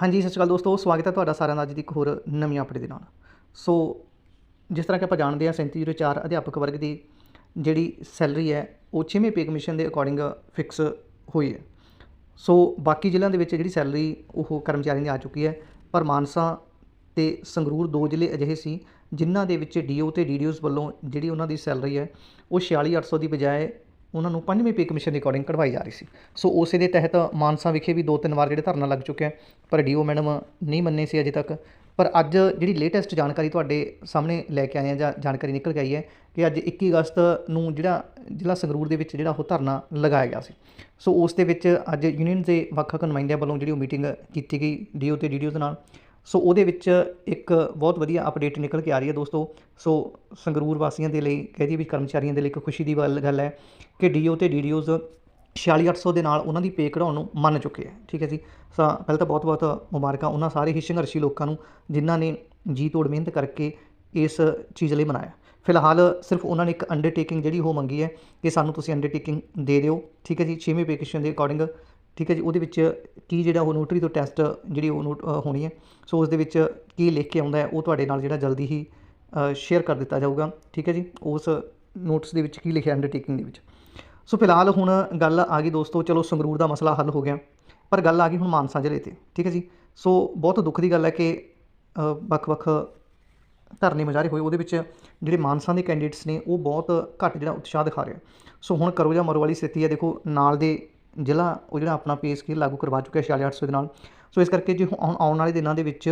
ਹਾਂਜੀ, ਸਤਿ ਸ਼੍ਰੀ ਅਕਾਲ ਦੋਸਤੋ, ਸਵਾਗਤ ਹੈ ਤੁਹਾਡਾ ਸਾਰਿਆਂ ਦਾ ਅੱਜ ਦੀ ਇੱਕ ਹੋਰ ਨਵੀਂ ਅਪਡੇਟ ਦੇ ਨਾਲ। ਸੋ ਜਿਸ ਤਰ੍ਹਾਂ ਕਿ ਆਪਾਂ ਜਾਣਦੇ ਹਾਂ 3704 ਅਧਿਆਪਕ ਵਰਗ ਦੀ ਜਿਹੜੀ ਸੈਲਰੀ ਹੈ, ਉਹ 6ਵੇਂ ਪੇ ਕਮਿਸ਼ਨ ਦੇ ਅਕੋਰਡਿੰਗ ਫਿਕਸ ਹੋਈ ਹੈ। ਸੋ ਬਾਕੀ ਜ਼ਿਲ੍ਹਿਆਂ ਦੇ ਵਿੱਚ ਜਿਹੜੀ ਸੈਲਰੀ ਉਹ ਕਰਮਚਾਰੀਆਂ ਦੀ ਆ ਚੁੱਕੀ ਹੈ, ਪਰ ਮਾਨਸਾ ਤੇ ਸੰਗਰੂਰ ਦੋ ਜ਼ਿਲ੍ਹੇ ਅਜਿਹੇ ਸੀ, ਜਿਨ੍ਹਾਂ ਦੇ ਵਿੱਚ ਡੀਓ ਤੇ ਡੀਡੀਓਸ ਵੱਲੋਂ ਜਿਹੜੀ ਉਹਨਾਂ ਦੀ ਸੈਲਰੀ ਹੈ, ਉਹ 46800 ਦੀ ਬਜਾਏ ਉਹਨਾਂ ਨੂੰ ਪੰਜਵੇਂ ਪੇ ਕਮਿਸ਼ਨ ਦੇ ਅਕੋਰਡਿੰਗ ਕਢਵਾਈ ਜਾ ਰਹੀ ਸੀ। ਸੋ ਉਸੇ ਦੇ ਤਹਿਤ ਮਾਨਸਾ ਵਿਖੇ ਵੀ ਦੋ ਤਿੰਨ ਵਾਰ ਜਿਹੜੇ ਧਰਨਾ ਲੱਗ ਚੁੱਕਿਆ ਪਰ ਡੀਓ ਮੈਡਮ ਨਹੀਂ ਮੰਨੇ ਸੀ ਅਜੇ ਤੱਕ। ਪਰ ਅੱਜ ਜਿਹੜੀ ਲੇਟੈਸਟ ਜਾਣਕਾਰੀ ਤੁਹਾਡੇ ਸਾਹਮਣੇ ਲੈ ਕੇ ਆਏ ਆ ਜਾਂ ਜਾਣਕਾਰੀ ਨਿਕਲ ਕੇ ਆਈ ਹੈ ਕਿ ਅੱਜ 21 ਅਗਸਤ ਨੂੰ ਜਿਹੜਾ ਜ਼ਿਲ੍ਹਾ ਸੰਗਰੂਰ ਦੇ ਵਿੱਚ ਜਿਹੜਾ ਉਹ ਧਰਨਾ ਲਗਾਇਆ ਗਿਆ ਸੀ। ਸੋ ਉਸ ਦੇ ਵਿੱਚ ਅੱਜ ਯੂਨੀਅਨ ਦੇ ਵੱਖ-ਵੱਖ ਨੁਮਾਇੰਦਿਆਂ ਵੱਲੋਂ ਜਿਹੜੀ ਉਹ ਮੀਟਿੰਗ ਕੀਤੀ ਗਈ ਡੀਓ ਤੇ ਡੀਡੀਓ ਦੇ ਨਾਲ। ਸੋ ਉਹਦੇ ਵਿੱਚ ਇੱਕ ਬਹੁਤ ਵਧੀਆ ਅਪਡੇਟ ਨਿਕਲ ਕੇ ਆ ਰਹੀ ਹੈ ਦੋਸਤੋ। ਸੋ ਸੰਗਰੂਰ ਵਾਸੀਆਂ ਦੇ ਲਈ ਕਹਿ ਦਈਏ ਵੀ ਕਰਮਚਾਰੀਆਂ ਦੇ ਲਈ ਇੱਕ ਖੁਸ਼ੀ ਦੀ ਗੱਲ ਗੱਲ ਹੈ ਕਿ ਡੀਓ ਤੇ ਡੀਡੀਓਜ਼ 46800 ਦੇ ਨਾਲ ਉਹਨਾਂ ਦੀ ਪੇ ਕਢਾਉਣ ਨੂੰ ਮੰਨ ਚੁੱਕੇ ਹੈ। ਠੀਕ ਹੈ ਜੀ? ਸੋ ਪਹਿਲਾਂ ਤਾਂ ਬਹੁਤ-ਬਹੁਤ ਮੁਬਾਰਕਾਂ ਉਹਨਾਂ ਸਾਰੇ ਹੀ ਸੰਘਰਸ਼ੀ ਲੋਕਾਂ ਨੂੰ ਜਿਨ੍ਹਾਂ ਨੇ ਜੀ ਤੋੜ ਮਿਹਨਤ ਕਰਕੇ ਇਸ ਚੀਜ਼ ਲਈ ਮਨਾਇਆ। ਫਿਲਹਾਲ ਸਿਰਫ ਉਹਨਾਂ ਨੇ ਇੱਕ ਅੰਡਰਟੇਕਿੰਗ ਜਿਹੜੀ ਉਹ ਮੰਗੀ ਹੈ ਕਿ ਸਾਨੂੰ ਤੁਸੀਂ ਅੰਡਰਟੇਕਿੰਗ ਦੇ ਦਿਓ। ਠੀਕ ਹੈ ਜੀ? 6ਵੇਂ ਪੇਕੇਸ਼ਨ ਦੇ ਅਕੋਰਡਿੰਗ ਠੀਕ ਹੈ ਜੀ, ਉਹਦੇ ਵਿੱਚ ਕੀ ਜਿਹੜਾ ਉਹ ਨੋਟਰੀ ਤੋਂ ਟੈਸਟ ਜਿਹੜੀ ਉਹ ਨੋਟ ਹੋਣੀ ਹੈ, ਸੋ ਉਸ ਦੇ ਵਿੱਚ ਕੀ ਲਿਖ ਕੇ ਆਉਂਦਾ ਉਹ ਤੁਹਾਡੇ ਨਾਲ ਜਿਹੜਾ ਜਲਦੀ ਹੀ ਸ਼ੇਅਰ ਕਰ ਦਿੱਤਾ ਜਾਊਗਾ, ਠੀਕ ਹੈ ਜੀ, ਉਸ ਨੋਟਸ ਦੇ ਵਿੱਚ ਕੀ ਲਿਖਿਆ ਅੰਡਰਟੇਕਿੰਗ ਦੇ ਵਿੱਚ। ਸੋ ਫਿਲਹਾਲ ਹੁਣ ਗੱਲ ਆ ਗਈ ਦੋਸਤੋ, ਚਲੋ ਸੰਗਰੂਰ ਦਾ ਮਸਲਾ ਹੱਲ ਹੋ ਗਿਆ, ਪਰ ਗੱਲ ਆ ਗਈ ਹੁਣ ਮਾਨਸਾ ਜ਼ਿਲ੍ਹੇ ਤੇ, ਠੀਕ ਹੈ ਜੀ, ਸੋ ਬਹੁਤ ਦੁੱਖ ਦੀ ਗੱਲ ਹੈ ਕਿ ਵੱਖ-ਵੱਖ ਧਰਨੇ ਮੁਜ਼ਾਹਰੇ ਹੋਏ, ਉਹਦੇ ਵਿੱਚ ਜਿਹੜੇ ਮਾਨਸਾ ਦੇ ਕੈਂਡੀਡੇਟਸ ਨੇ, ਉਹ ਬਹੁਤ ਘੱਟ ਜਿਹੜਾ ਉਤਸ਼ਾਹ ਦਿਖਾ ਰਹੇ ਸੋ ਹੁਣ ਕਰੋ ਜਾਂ ਮਰੋ ਵਾਲੀ ਸਥਿਤੀ ਹੈ, ਦੇਖੋ, ਨਾਲ ਦੇ ਜ਼ਿਲ੍ਹਾ ਉਹ ਜਿਹੜਾ ਆਪਣਾ ਪੇ ਸਕੇਲ ਲਾਗੂ ਕਰਵਾ ਚੁੱਕਿਆ 4800 ਦੇ ਨਾਲ। ਸੋ ਇਸ ਕਰਕੇ ਜੇ ਹੁਣ ਆਉਣ ਵਾਲੇ ਦਿਨਾਂ ਦੇ ਵਿੱਚ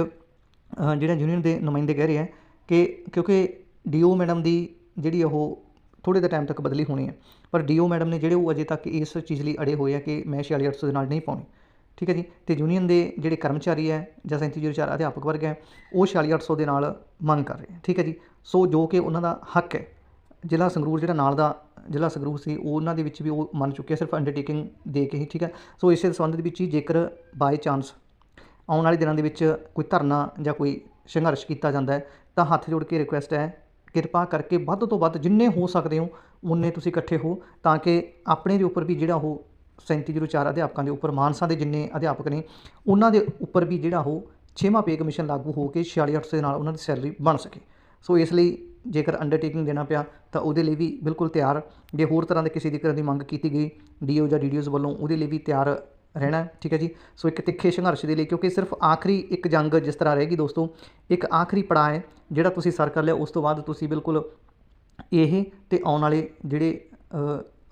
ਜਿਹੜਾ ਯੂਨੀਅਨ ਦੇ ਨੁਮਾਇੰਦੇ ਕਹਿ ਰਹੇ ਆ ਕਿ ਕਿਉਂਕਿ ਡੀਓ ਮੈਡਮ ਦੀ ਜਿਹੜੀ ਉਹ ਥੋੜੇ ਦੇ ਟਾਈਮ ਤੱਕ ਬਦਲੀ ਹੋਣੀ ਹੈ। ਪਰ ਡੀਓ ਮੈਡਮ ਨੇ ਜਿਹੜੇ ਉਹ ਅਜੇ ਤੱਕ ਇਸ ਚੀਜ਼ ਲਈ ਅੜੇ ਹੋਏ ਆ ਕਿ ਮੈਂ 4800 ਦੇ ਨਾਲ ਨਹੀਂ ਪਾਉਣੀ। ਠੀਕ ਹੈ ਜੀ? ਤੇ ਯੂਨੀਅਨ ਦੇ ਜਿਹੜੇ ਕਰਮਚਾਰੀ ਹੈ ਜਾਂ 3704 ਅਧਿਆਪਕ ਵਰਗ ਹੈ, ਉਹ 4800 ਦੇ ਨਾਲ ਮੰਗ ਕਰ ਰਹੇ ਠੀਕ ਹੈ ਜੀ? ਸੋ ਜੋ ਕਿ ਉਹਨਾਂ ਦਾ ਹੱਕ ਹੈ। ਜ਼ਿਲ੍ਹਾ ਸੰਗਰੂਰ ਜਿਹੜਾ ਨਾਲ ਦਾ ਜ਼ਿਲ੍ਹਾ ਸੰਗਰੂਰ ਸੀ, ਉਹ ਉਹਨਾਂ ਦੇ ਵਿੱਚ ਵੀ ਉਹ ਮੰਨ ਚੁੱਕੇ ਸਿਰਫ ਅੰਡਰਟੇਕਿੰਗ ਦੇ ਕੇ ਹੀ, ਠੀਕ ਹੈ? ਸੋ ਇਸੇ ਸੰਬੰਧ ਦੇ ਵਿੱਚ ਹੀ ਜੇਕਰ ਬਾਈ ਚਾਂਸ ਆਉਣ ਵਾਲੇ ਦਿਨਾਂ ਦੇ ਵਿੱਚ ਕੋਈ ਧਰਨਾ ਜਾਂ ਕੋਈ ਸੰਘਰਸ਼ ਕੀਤਾ ਜਾਂਦਾ ਹੈ, ਤਾਂ ਹੱਥ ਜੋੜ ਕੇ ਰਿਕੁਐਸਟ ਹੈ, ਕਿਰਪਾ ਕਰਕੇ ਵੱਧ ਤੋਂ ਵੱਧ ਜਿੰਨੇ ਹੋ ਸਕਦੇ ਹੋ ਉਨੇ ਤੁਸੀਂ ਇਕੱਠੇ ਹੋ, ਤਾਂ ਕਿ ਆਪਣੇ ਦੇ ਉੱਪਰ ਵੀ ਜਿਹੜਾ ਉਹ 3704 ਅਧਿਆਪਕਾਂ ਦੇ ਉੱਪਰ, ਮਾਨਸਾ ਦੇ ਜਿੰਨੇ ਅਧਿਆਪਕ ਨੇ, ਉਹਨਾਂ ਦੇ ਉੱਪਰ ਵੀ ਜਿਹੜਾ ਉਹ ਛੇਵਾਂ ਪੇ ਕਮਿਸ਼ਨ ਲਾਗੂ ਹੋ ਕੇ 4800 ਦੇ ਨਾਲ ਉਹਨਾਂ ਦੀ ਸੈਲਰੀ ਬਣ ਸਕੇ। ਸੋ ਇਸ ਲਈ ਜੇਕਰ ਅੰਡਰਟੇਕਿੰਗ ਦੇਣਾ ਪਿਆ, ਤਾਂ ਉਹਦੇ ਲਈ ਵੀ ਬਿਲਕੁਲ ਤਿਆਰ। ਜੇ ਹੋਰ ਤਰ੍ਹਾਂ ਦੇ ਕਿਸੇ ਦੀ ਕਰਨ ਦੀ ਮੰਗ ਕੀਤੀ ਗਈ ਡੀਓ ਜਾਂ ਡੀਡੀਓਜ਼ ਵੱਲੋਂ, ਉਹਦੇ ਲਈ ਵੀ ਤਿਆਰ ਰਹਿਣਾ ਠੀਕ ਹੈ ਜੀ? ਸੋ ਇੱਕ ਤਿੱਖੇ ਸੰਘਰਸ਼ ਦੇ ਲਈ, ਕਿਉਂਕਿ ਸਿਰਫ ਆਖਰੀ ਇੱਕ ਜੰਗ ਜਿਸ ਤਰ੍ਹਾਂ ਰਹੇਗੀ ਦੋਸਤੋ, ਇੱਕ ਆਖਰੀ ਪੜਾਅ ਹੈ, ਜਿਹੜਾ ਤੁਸੀਂ ਸਰ ਕਰ ਲਿਆ, ਉਸ ਤੋਂ ਬਾਅਦ ਤੁਸੀਂ ਬਿਲਕੁਲ ਇਹ ਤੇ ਆਉਣ ਵਾਲੇ ਜਿਹੜੇ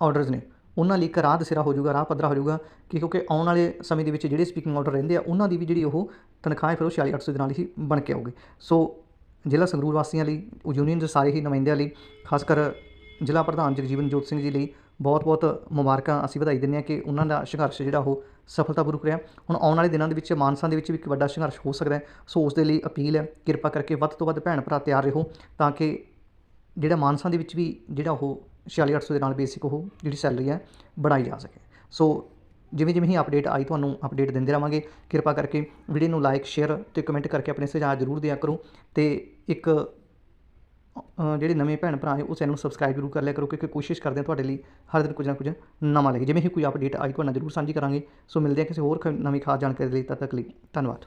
ਆਰਡਰਸ ਨੇ, ਉਹਨਾਂ ਲਈ ਇੱਕ ਰਾਹ ਦਸਿਰਾ ਹੋ ਜਾਊਗਾ, ਰਾਹ ਪੱਧਰਾ ਹੋ ਜਾਊਗਾ, ਕਿ ਕਿਉਂਕਿ ਆਉਣ ਵਾਲੇ ਸਮੇਂ ਦੇ ਵਿੱਚ ਜਿਹੜੇ ਸਪੀਕਿੰਗ ਆਰਡਰ ਰਹਿੰਦੇ ਆ, ਉਹਨਾਂ ਦੀ ਵੀ ਜਿਹੜੀ ਉਹ ਤਨਖਾਹ ਹੈ, ਫਿਰ ਉਹ 4800 ਦੇ ਨਾਲ ਹੀ ਬਣ ਕੇ ਆਊਗੀ। ਸੋ ਜ਼ਿਲ੍ਹਾ ਸੰਗਰੂਰ ਵਾਸੀਆਂ ਲਈ ਯੂਨੀਅਨ ਦੇ ਸਾਰੇ ਹੀ ਨੁਮਾਇੰਦਿਆਂ ਲਈ, ਖਾਸ ਕਰ ਜ਼ਿਲ੍ਹਾ ਪ੍ਰਧਾਨ ਜਗਜੀਵਨ ਜੋਤ ਸਿੰਘ ਜੀ ਲਈ ਬਹੁਤ-ਬਹੁਤ ਮੁਬਾਰਕਾਂ ਅਸੀਂ ਵਧਾਈ ਦਿੰਦੇ ਹਾਂ ਕਿ ਉਹਨਾਂ ਦਾ ਸੰਘਰਸ਼ ਜਿਹੜਾ ਉਹ ਸਫਲਤਾਪੂਰਵਕ ਰਿਹਾ। ਹੁਣ ਆਉਣ ਵਾਲੇ ਦਿਨਾਂ ਦੇ ਵਿੱਚ ਮਾਨਸਾ ਦੇ ਵਿੱਚ ਵੀ ਇੱਕ ਵੱਡਾ ਸੰਘਰਸ਼ ਹੋ ਸਕਦਾ ਹੈ। ਸੋ ਉਸ ਦੇ ਲਈ ਅਪੀਲ ਹੈ, ਕਿਰਪਾ ਕਰਕੇ ਵੱਧ ਤੋਂ ਵੱਧ ਭੈਣ ਭਰਾ ਤਿਆਰ ਰਹੋ ਤਾਂ ਕਿ ਜਿਹੜਾ ਮਾਨਸਾ ਦੇ ਵਿੱਚ ਵੀ ਜਿਹੜਾ ਉਹ 4800 ਦੇ ਨਾਲ ਬੇਸਿਕ ਉਹ ਜਿਹੜੀ ਸੈਲਰੀ ਹੈ, ਬਣਾਈ ਜਾ ਸਕੇ। ਸੋ ਜਿਵੇਂ ਜਿਵੇਂ ਹੀ ਅਪਡੇਟ ਆਈ, ਤੁਹਾਨੂੰ ਅਪਡੇਟ ਦਿੰਦੇ ਰਵਾਂਗੇ ਕਿਰਪਾ ਕਰਕੇ ਵੀਡੀਓ ਨੂੰ ਲਾਈਕ ਸ਼ੇਅਰ ਤੇ ਕਮੈਂਟ ਕਰਕੇ ਆਪਣੇ ਸੁਝਾਅ ਜ਼ਰੂਰ ਦਿਆ ਕਰੋ ਤੇ ਇੱਕ ਜਿਹੜੇ ਨਵੇਂ ਭੈਣ ਭਰਾ ਹੈ ਉਹ ਚੈਨਲ ਨੂੰ ਸਬਸਕ੍ਰਾਈਬ ਜ਼ਰੂਰ ਕਰ ਲਿਆ ਕਰੋ, ਕਿਉਂਕਿ ਕੋਸ਼ਿਸ਼ ਕਰਦੇ ਹਾਂ ਤੁਹਾਡੇ ਲਈ ਹਰ ਦਿਨ ਕੁਝ ਨਾ ਕੁਝ ਨਵਾਂ ਲੈ ਕੇ। ਜਿਵੇਂ ਹੀ ਕੋਈ ਅਪਡੇਟ ਆਈ, ਤੁਹਾਡੇ ਨਾਲ ਜ਼ਰੂਰ ਸਾਂਝੀ ਕਰਾਂਗੇ। ਸੋ ਮਿਲਦੇ ਹਾਂ ਕਿਸੇ ਹੋਰ ਖ- ਨਵੀਂ ਖਾਸ ਜਾਣਕਾਰੀ ਲਈ, ਤਦ ਤੱਕ ਲਈ ਧੰਨਵਾਦ।